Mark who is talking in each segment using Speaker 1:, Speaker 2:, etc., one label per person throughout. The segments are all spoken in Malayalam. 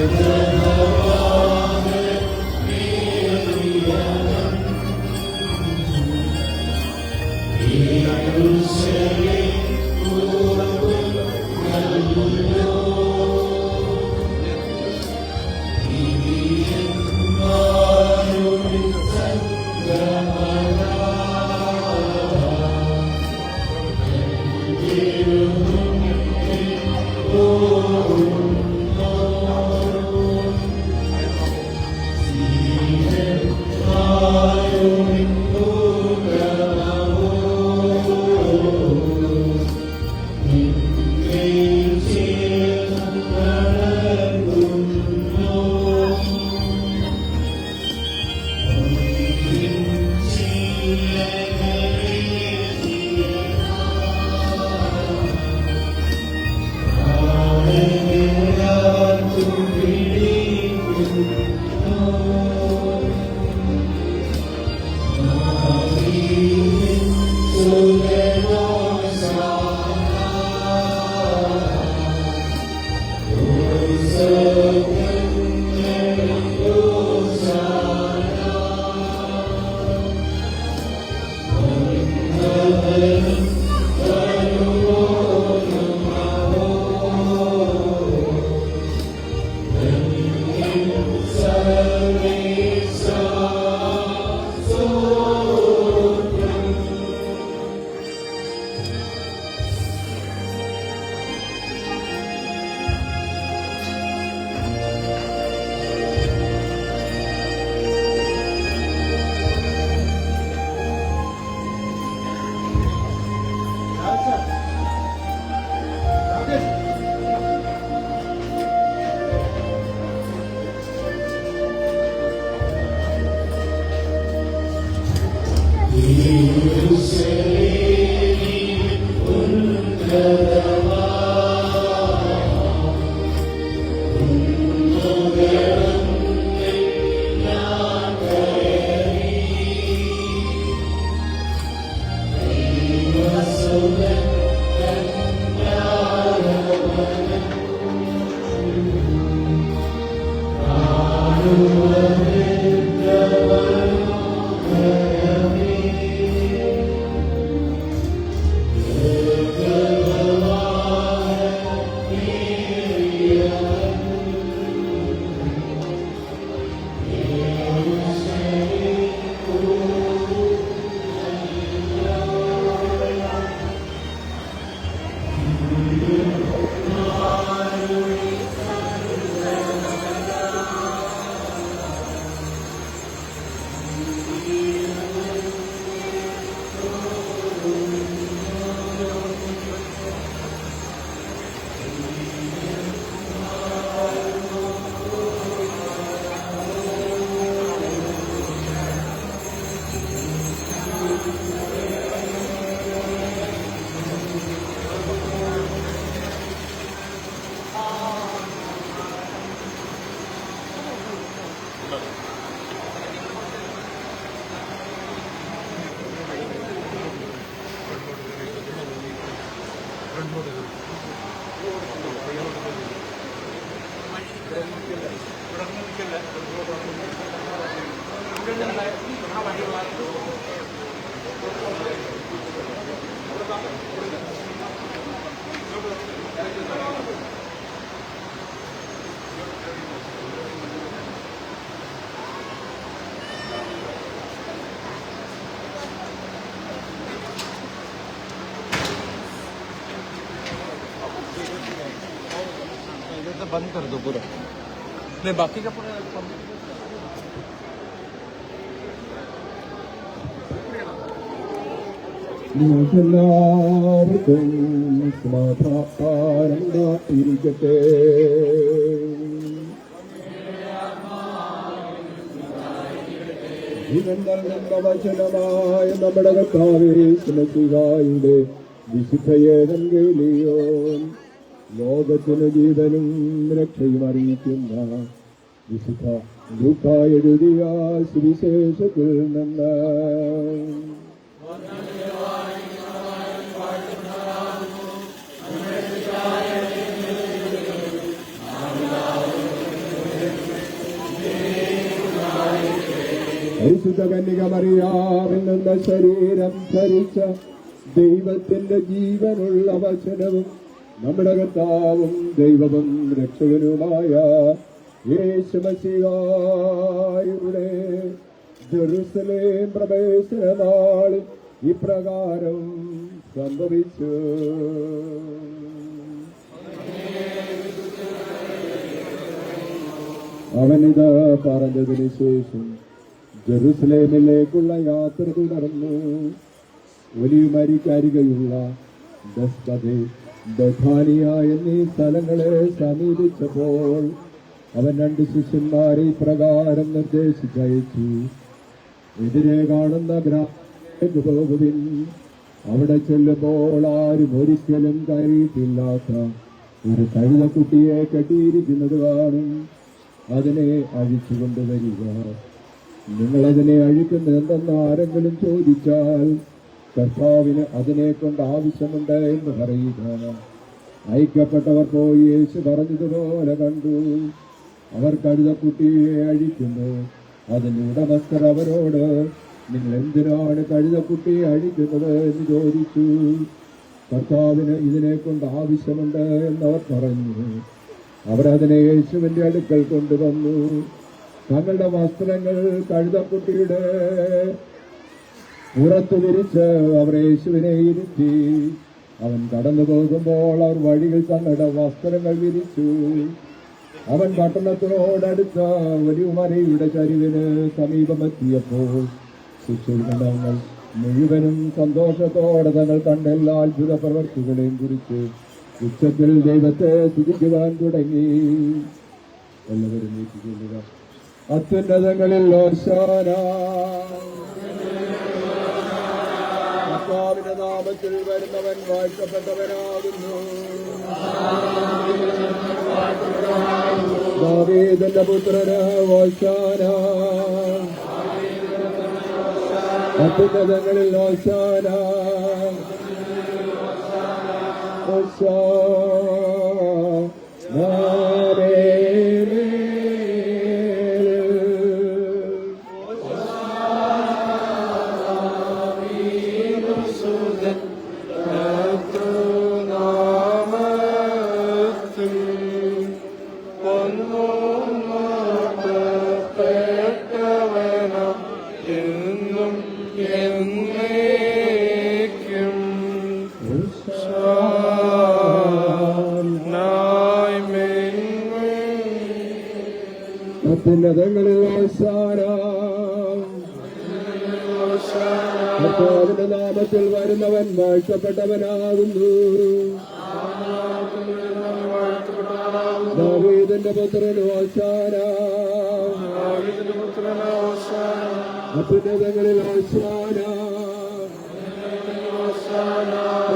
Speaker 1: Amen. बंद कर दो पूरा। नहीं बाकी का पूरा
Speaker 2: നിങ്ങൾക്കെല്ലാവർക്കും സമാധാനം കാത്തിരിക്കട്ടെ. ജീവൻ നൽകുന്ന വചനമായ നമ്മുടെ കർത്താവേ സുമസിഹായുടെ വിശുദ്ധയേതങ്കേലിയോ ലോകത്തിന് ജീവനും രക്ഷയും അറിയിക്കുന്ന വിശുദ്ധ ദുഃഖായെഴുതിയ സുവിശേഷത്തിൽ നിന്ന് പരിശുദ്ധ കന്യക മറിയാവിൽ ശരീരം ധരിച്ച ദൈവത്തിന്റെ ജീവനുള്ള വചനവും നമ്മുടെ കർത്താവും ദൈവവും രക്ഷകനുമായ യേശുമശിഹായുടെ ജെറുസലേം പ്രവേശന നാളിൽ ഇപ്രകാരം സംഭവിച്ചു. അവനിത പറഞ്ഞതിന് ശേഷം ജെറുസലേമിലേക്കുള്ള യാത്ര തുടർന്നു. ഒലിമരിക്കരികയുള്ള ബസ്കതെ ബഥാനിയ എന്നീ സ്ഥലങ്ങളെ സമീപിച്ചപ്പോൾ അവൻ രണ്ട് ശിഷ്യന്മാരെ പ്രകാരം നിർദ്ദേശിച്ചയച്ചു. എതിരെ കാണുന്ന പോകുവിൻ. അവിടെ ചെല്ലുമ്പോൾ ആരും ഒരിക്കലും കയറിയിട്ടില്ലാത്ത ഒരു കഴുതക്കുട്ടിയെ കെട്ടിയിരിക്കുന്നത് കാണും. അതിനെ അഴിച്ചു കൊണ്ടുവരിക നിങ്ങളതിനെ അഴിക്കുന്നത് എന്തെന്ന് ആരെങ്കിലും ചോദിച്ചാൽ കർത്താവിന് അതിനെ കൊണ്ട് ആവശ്യമുണ്ട് എന്ന് പറയുക. അയക്കപ്പെട്ടവർ പോയി യേശു പറഞ്ഞതുപോലെ കണ്ടു. അവർ കഴുതക്കുട്ടിയെ അഴിക്കുന്നു. അതിന്റെ ഉടമസ്ഥർ അവരോട് നിങ്ങൾ എന്തിനാണ് കഴുതക്കുട്ടിയെ അഴിക്കുന്നത്? എന്ന് ചോദിച്ചു. കർത്താവിന് ഇതിനെ കൊണ്ട് ആവശ്യമുണ്ട് എന്നവർ പറഞ്ഞു. അവരതിനെ യേശുവിന്റെ അടുക്കൽ കൊണ്ടുവന്നു. തങ്ങളുടെ വസ്ത്രങ്ങൾ കഴുതക്കുട്ടിയുടെ പുറത്തു വിരിച്ച് അവർ യേശുവിനെ ഇരുത്തി. അവൻ കടന്നു പോകുമ്പോൾ അവർ വഴിയിൽ തങ്ങളുടെ വസ്ത്രങ്ങൾ വിരിച്ചു. അവൻ പട്ടണത്തിനോടടുത്ത ഒരു മരയുടെ ചരിവിന് സമീപമെത്തിയപ്പോൾ ശിശുഗണങ്ങൾ മുഴുവനും സന്തോഷത്തോടെ തങ്ങൾ കണ്ട എല്ലാ അത്ഭുത പ്രവർത്തികളെയും കുറിച്ച് ഉച്ചത്തിൽ ദൈവത്തെ സ്തുതിക്കുവാൻ തുടങ്ങി. എല്ലാവരും അത്യുന്നതങ്ങളിൽ ഓശാന നാമത്തിൽ വരുന്നവൻ വാഴ്ത്തപ്പെട്ടവനാകുന്നു. ദാവീദിന്റെ പുത്രന് ഓശാന അത്യുന്നതങ്ങളിൽ ഓശാന ഓശാന അത്യുന്നതങ്ങളിൽ ഓശാന. കർത്താവിന്റെ നാമത്തിൽ വരുന്നവൻ വാഴ്ത്തപ്പെട്ടവനാകുന്നു. ദാവീദിന്റെ പുത്രൻ ഓശാന. അത്യുന്നതങ്ങളിൽ ഓശാന.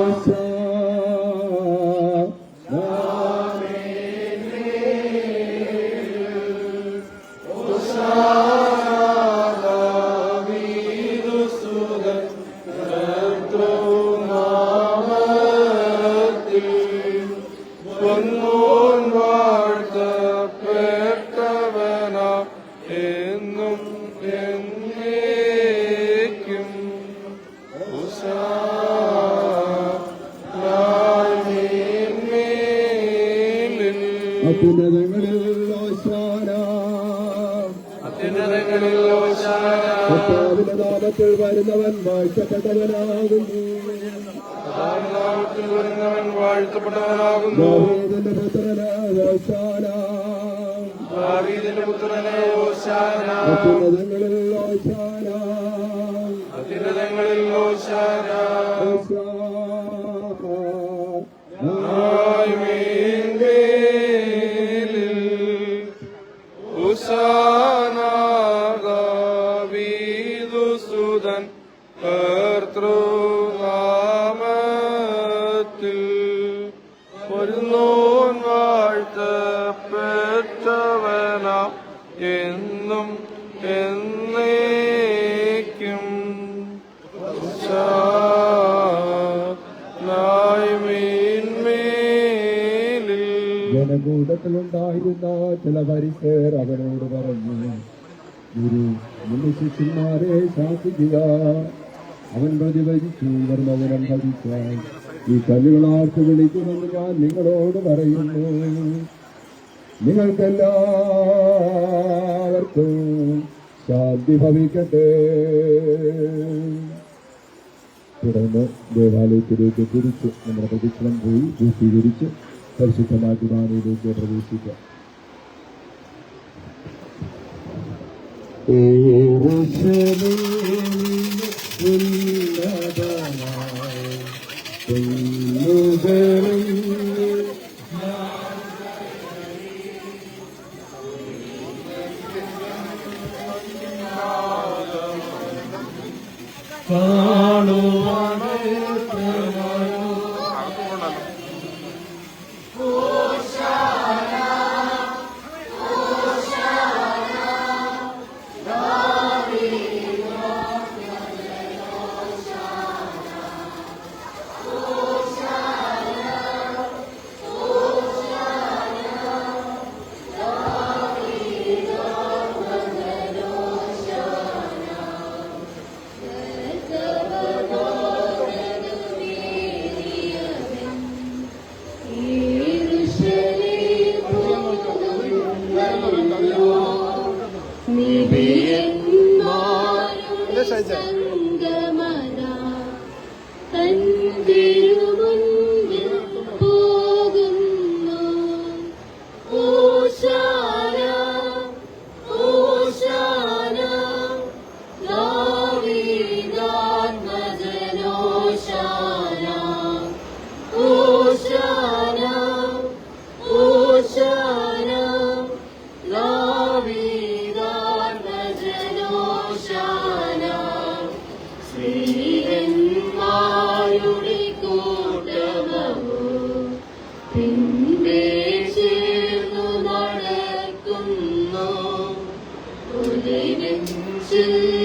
Speaker 1: എന്നും
Speaker 2: നാമത്തിൽ വരുന്നവൻ വാഴ്ത്തപ്പെട്ടവനാകുന്നു.
Speaker 1: ഉഷാ വരുന്നവൻ വാഴ്ത്തപ്പെട്ടവനാകുന്നു
Speaker 2: ദാവീദിന്റെ പുത്രന് ഓശാന
Speaker 1: ദാവീദിന്റെ പുത്രനെ ഓശാന
Speaker 2: അത്യുന്നതങ്ങളിൽ ഓശാന
Speaker 1: അത്യുന്നതങ്ങളിൽ ഓശാന ഉസാനാഗീതുസുതൻ നായ്മീന്മേലിൽ
Speaker 2: ജനകൂട്ടത്തിലുണ്ടായിരുന്ന ചില പരിസേർ അവനോട് പറഞ്ഞു ഗുരു നിന്റെ ശിഷ്യന്മാരെ ശാസിക്കുക. അവൻ പ്രതിവചിച്ചു ധർമ്മവനം ഭജിക്കാൻ ഈ കല്ലുകളാർക്ക് വിളിക്കുമെന്ന് ഞാൻ നിങ്ങളോട് പറയുന്നു. നിങ്ങൾക്കെല്ലാവർക്കും ശാന്തി ഭവിക്കട്ടെ. തുടർന്ന് ദേവാലയത്തിലേക്ക് തിരിച്ച് നമ്മുടെ പ്രദക്ഷിണം പോയി പൂർത്തീകരിച്ച് പരിശുദ്ധമായ കുർബാനയിലേക്ക് പ്രവേശിക്കാം
Speaker 1: യേശുവേ Be in more. This is. to